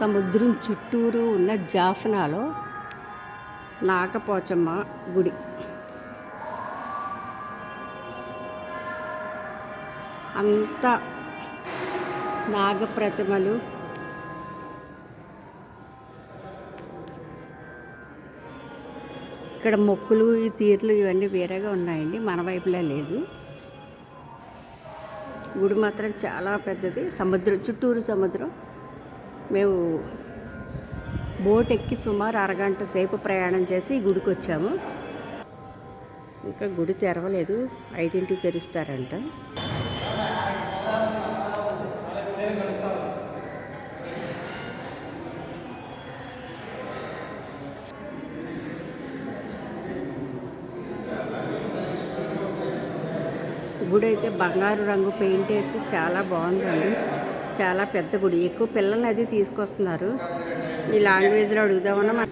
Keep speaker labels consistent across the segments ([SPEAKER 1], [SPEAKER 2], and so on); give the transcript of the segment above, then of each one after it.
[SPEAKER 1] సముద్రం చుట్టూరు ఉన్న జాఫ్నాలో నాగపోచమ్మ గుడి. అంతా నాగప్రతిమలు. ఇక్కడ మొక్కులు ఈ తీర్లు ఇవన్నీ వేరేగా ఉన్నాయండి మన వైపులా లేదు. గుడి మాత్రం చాలా పెద్దది. సముద్రం చుట్టూరు సముద్రం. మేము బోట్ ఎక్కి సుమారు అరగంట సేపు ప్రయాణం చేసి గుడికి వచ్చాము ఇంకా గుడి తెరవలేదు ఐదింటికి తెరుస్తారంట. గుడి అయితే బంగారు రంగు పెయింట్ వేసి చాలా బాగుందండి. చాలా పెద్ద గుడి. ఎక్కువ పిల్లల్ని అది తీసుకొస్తున్నారు. ఈ లాంగ్వేజ్లో అడుగుదామన్నా మన-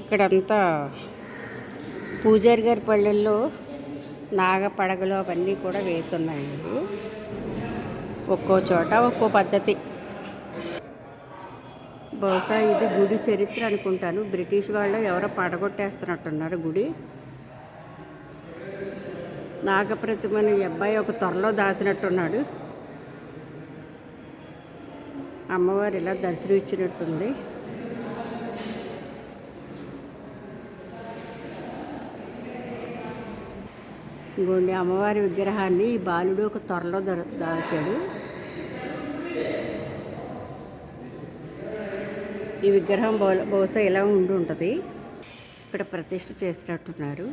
[SPEAKER 1] ఇక్కడంతా పూజారి గారి పల్లెల్లో నాగపడగలు అవన్నీ కూడా వేసి ఉన్నాయండి ఒక్కో చోట ఒక్కో పద్ధతి. బహుశా ఇది గుడి చరిత్ర అనుకుంటాను. బ్రిటిష్ వాళ్ళు ఎవరో పడగొట్టేస్తున్నట్టున్నారు గుడి. నాగప్రతిమని అబ్బాయి ఒక త్వరలో దాచినట్టున్నాడు అమ్మవారు ఇలా దర్శనం ఇచ్చినట్టుంది ఇంకోండి అమ్మవారి విగ్రహాన్ని ఈ బాలుడు ఒక త్వరలో దాచాడు. ఈ విగ్రహం బహుశా ఇలా ఉండి ఉంటుంది. ఇక్కడ ప్రతిష్ఠ చేసినట్టున్నారు.